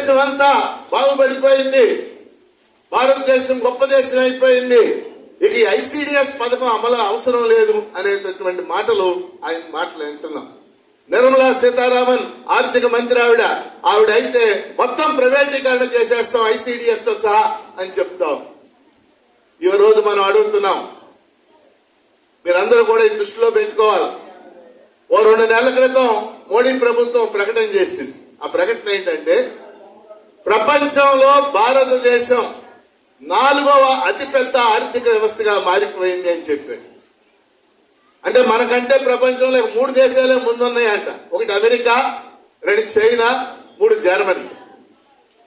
దేశం అంతా బాగుపడిపోయింది. భారతదేశం గొప్ప దేశం అయిపోయింది. ఇక ఐసిడిఎస్ పథకం అమలు అవసరం లేదు అనేటటువంటి మాటలు ఆయన మాటలు వింటున్నాం. నిర్మలా సీతారామన్ ఆర్థిక మంత్రి ఆవిడ. ఆవిడ అయితే మొత్తం ప్రైవేటీకరణ చేసేస్తాం ఐసిడిఎస్తో సహా అని చెప్తాం. ఈ రోజు మనం అడుగుతున్నాం. మీరందరూ కూడా ఈ దృష్టిలో పెట్టుకోవాలి. ఓ రెండు నెలల క్రితం మోడీ ప్రభుత్వం ప్రకటన చేసింది. ఆ ప్రకటన ఏంటంటే ప్రపంచంలో భారతదేశం నాలుగవ అతిపెద్ద ఆర్థిక వ్యవస్థగా మారిపోయింది అని చెప్పాడు. అంటే మనకంటే ప్రపంచంలో మూడు దేశాలే ముందున్నాయంట. ఒకటి అమెరికా రెండు చైనా మూడు జర్మనీ.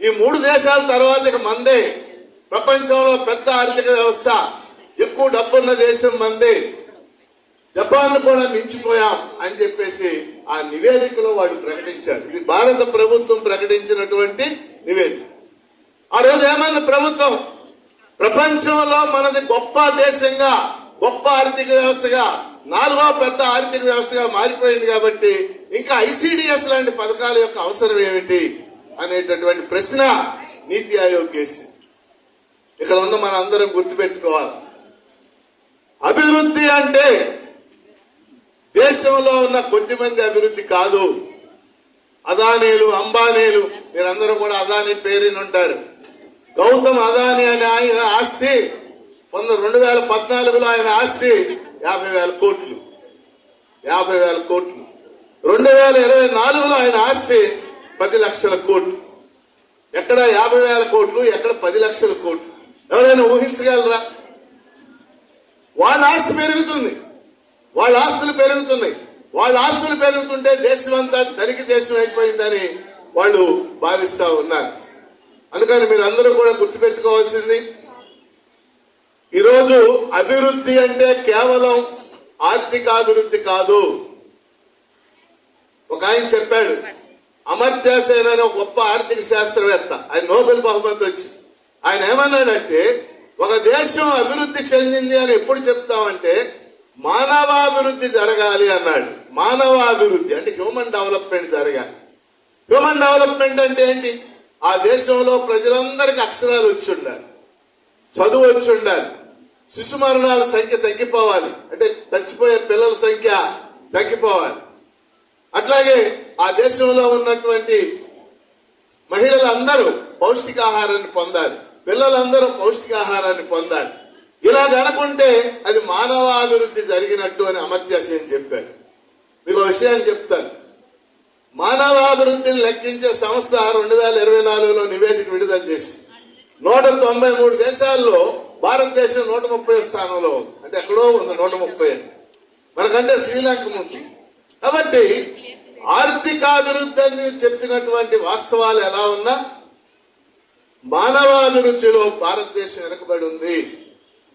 ఈ మూడు దేశాల తర్వాత ఇక మందే ప్రపంచంలో పెద్ద ఆర్థిక వ్యవస్థ ఎక్కువ డబ్బున్న దేశం మందే జపాన్ కూడా మించిపోయాం అని చెప్పేసి ఆ నివేదికలో వాళ్ళు ప్రకటించారు. ఇది భారత ప్రభుత్వం ప్రకటించినటువంటి నివేదిక ఆ రోజు ఏమైంది ప్రభుత్వం? ప్రపంచంలో మనది గొప్ప దేశంగా గొప్ప ఆర్థిక వ్యవస్థగా నాలుగో పెద్ద ఆర్థిక వ్యవస్థగా మారిపోయింది కాబట్టి ఇంకా ఐసిడిఎస్ లాంటి పథకాల యొక్క అవసరం ఏమిటి అనేటటువంటి ప్రశ్న నీతి ఆయోగ్ వేసింది. ఇక్కడ ఉన్న మన అందరం గుర్తుపెట్టుకోవాలి. అభివృద్ధి అంటే దేశంలో ఉన్న కొద్ది మంది అభివృద్ధి కాదు. అదానీలు అంబానీలు మీరందరూ కూడా అదానీ పేరుని ఉంటారు. గౌతమ్ అదానీ అనే ఆయన ఆస్తి వంద రెండు వేల పద్నాలుగులో ఆయన ఆస్తి యాభై వేల కోట్లు. యాభై వేల కోట్లు. రెండు వేల ఇరవై నాలుగులో ఆయన ఆస్తి పది లక్షల కోట్లు. ఎక్కడ యాభై వేల కోట్లు ఎక్కడ పది లక్షల కోట్లు. ఎవరైనా ఊహించగలరా? వాళ్ళ ఆస్తి పెరుగుతుంది. వాళ్ళ ఆస్తులు పెరుగుతున్నాయి. వాళ్ళ ఆస్తులు పెరుగుతుంటే దేశం అంతా తరికి దేశం అయిపోయిందని వాళ్ళు భావిస్తూ ఉన్నారు. అందుకని మీరు అందరూ కూడా గుర్తుపెట్టుకోవాల్సింది ఈరోజు అభివృద్ధి అంటే కేవలం ఆర్థిక అభివృద్ధి కాదు. ఒక ఆయన చెప్పాడు అమర్త్య సేన్ అనే గొప్ప ఆర్థిక శాస్త్రవేత్త ఆయన నోబెల్ బహుమతి వచ్చి ఆయన ఏమన్నాడంటే ఒక దేశం అభివృద్ధి చెందింది అని ఎప్పుడు చెప్తామంటే మానవాభివృద్ధి జరగాలి అన్నాడు. మానవాభివృద్ధి అంటే హ్యూమన్ డెవలప్మెంట్ జరగాలి. హ్యూమన్ డెవలప్మెంట్ అంటే ఏంటి? ఆ దేశంలో ప్రజలందరికీ అక్షరాలు వచ్చి ఉండాలి. చదువు వచ్చి ఉండాలి. శిశు మరణాల సంఖ్య తగ్గిపోవాలి. అంటే చచ్చిపోయే పిల్లల సంఖ్య తగ్గిపోవాలి. అట్లాగే ఆ దేశంలో ఉన్నటువంటి మహిళలందరూ పౌష్టికాహారాన్ని పొందాలి. పిల్లలందరూ పౌష్టికాహారాన్ని పొందాలి. ఇలా అనుకుంటే అది మానవాభివృద్ధి జరిగినట్టు అని అమర్త్యాసేన్ చెప్పాడు. మీకు విషయాన్ని చెప్తాను. మానవాభివృద్ధిని లెక్కించే సంస్థ రెండు వేల ఇరవై నాలుగులో నివేదిక విడుదల చేసి నూట తొంభై మూడు దేశాల్లో భారతదేశం నూట ముప్పై స్థానంలో ఉంది. అంటే ఎక్కడో ఉంది నూట ముప్పై మనకంటే శ్రీలంక ముందు. కాబట్టి ఆర్థికాభివృద్ధి అని చెప్పినటువంటి వాస్తవాలు ఎలా ఉన్నా మానవాభివృద్ధిలో భారతదేశం వెనుకబడి ఉంది.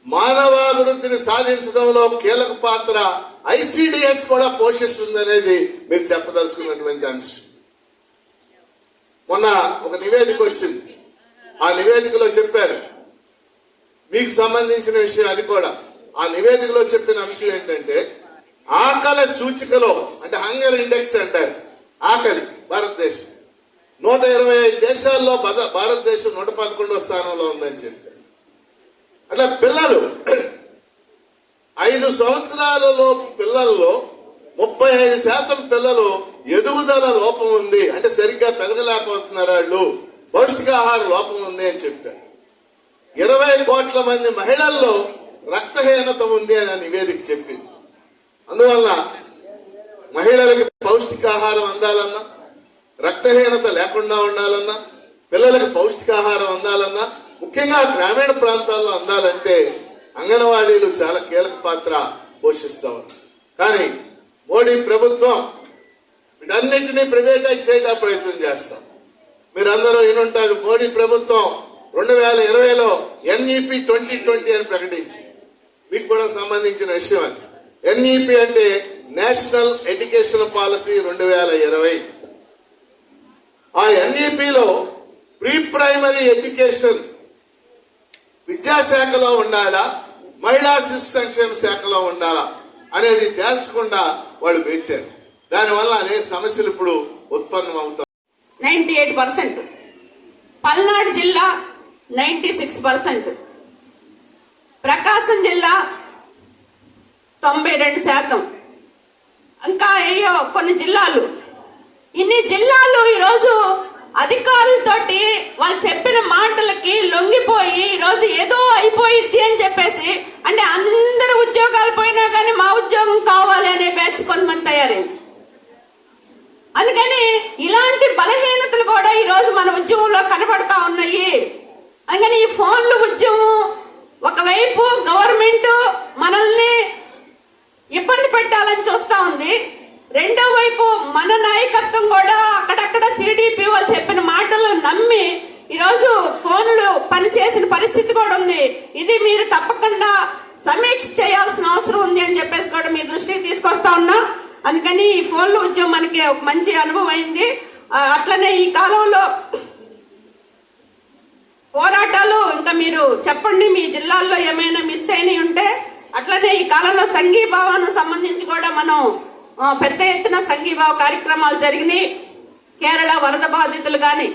మానవాభివృద్ధిని సాధించడంలో కీలక పాత్ర ఐసిడిఎస్ కూడా పోషిస్తుంది అనేది మీకు చెప్పదలుచుకున్నటువంటి అంశం. మొన్న ఒక నివేదిక వచ్చింది. ఆ నివేదికలో చెప్పారు. మీకు సంబంధించిన విషయం అది కూడా. ఆ నివేదికలో చెప్పిన అంశం ఏంటంటే ఆకలి సూచికలో అంటే హంగర్ ఇండెక్స్ అంటారు. ఆకలి భారతదేశం. నూట ఇరవై ఐదు దేశాల్లో భారతదేశం నూట పదకొండవ స్థానంలో ఉందని చెప్పారు. అట్లా పిల్లలు ఐదు సంవత్సరాలలో పిల్లల్లో ముప్పై ఐదు శాతం పిల్లలు ఎదుగుదల లోపం ఉంది. అంటే సరిగ్గా పెరగలేకపోతున్నారు వాళ్ళు. పౌష్టికాహార లోపం ఉంది అని చెప్పారు. ఇరవై కోట్ల మంది మహిళల్లో రక్తహీనత ఉంది అని నివేదిక చెప్పింది. అందువల్ల మహిళలకి పౌష్టికాహారం అందాలన్నా రక్తహీనత లేకుండా ఉండాలన్నా పిల్లలకు పౌష్టికాహారం అందాలన్నా ముఖ్యంగా గ్రామీణ ప్రాంతాల్లో అందాలంటే అంగన్వాడీలు చాలా కీలక పాత్ర పోషిస్తా కానీ మోడీ ప్రభుత్వం వీటన్నిటినీ ప్రైవేటైజ్ చేయడానికి ప్రయత్నం చేస్తాం. మీరందరూ వినుంటారు మోడీ ప్రభుత్వం రెండు వేల ఇరవైలో ఎన్ఈపి ట్వంటీ ట్వంటీ అని ప్రకటించి మీకు కూడా సంబంధించిన విషయం అది. ఎన్ఈపి అంటే నేషనల్ ఎడ్యుకేషన్ పాలసీ రెండు వేల ఇరవై. ఆ ఎన్ఈపిలో ప్రీ ప్రైమరీ ఎడ్యుకేషన్ విద్యాశాఖలో ఉండాలా? మహిళా శిశు సంక్షేమ శాఖలో ఉండాలా? అనేది తేల్చకుండా వాళ్ళు పెట్టారు. దానివల్ల అనేక సమస్యలు ఇప్పుడు ఉత్పన్నం అవుతాయి నైంటీ ఎయిట్ పర్సెంట్. పల్నాడు జిల్లా నైంటీ సిక్స్ పర్సెంట్. ప్రకాశం జిల్లా తొంభై రెండు శాతం. ఇంకా ఏయో కొన్ని జిల్లాలు. ఇన్ని జిల్లాలు ఈరోజు అధికారులతోటి వాళ్ళు చెప్పిన మాట ఏదో అని చెప్పేసి అంటే అందరు ఉద్యోగాలు పోయినా కానీ మా ఉద్యోగం కావాలి అనే బ్యాచ్ కొంతమంది తయారైంది అందుకని ఇలాంటి బలహీనతలు కూడా ఈరోజు మన ఉద్యమంలో కనబడతా ఉన్నాయి. అందుకని ఈ ఫోన్లు ఉద్యమం ఒకవైపు గవర్నమెంట్ మనల్ని ఇబ్బంది పెట్టాలని చూస్తూ ఉంది. రెండో వైపు మన నాయకత్వం కూడా అక్కడక్కడ సిడిపి వాళ్ళు చెప్పిన మాటలు నమ్మి ఈరోజు ఫోన్లు పనిచేసిన పరిస్థితి కూడా ఉంది. ఇది మీరు తప్పకుండా సమీక్ష చేయాల్సిన అవసరం ఉంది అని చెప్పేసి కూడా మీ దృష్టికి తీసుకొస్తా ఉన్నా. అందుకని ఈ ఫోన్లు ఉద్యమం మనకి ఒక మంచి అనుభవం అయింది. అట్లనే ఈ కాలంలో పోరాటాలు ఇంకా మీరు చెప్పండి మీ జిల్లాల్లో ఏమైనా మిస్ అయినవి ఉంటే అట్లనే ఈ కాలంలో సంఘీభావానికి సంబంధించి కూడా మనం పెద్ద ఎత్తున సంఘీభావ కార్యక్రమాలు జరిగినాయి. కేరళ వరద బాధితులు కానీ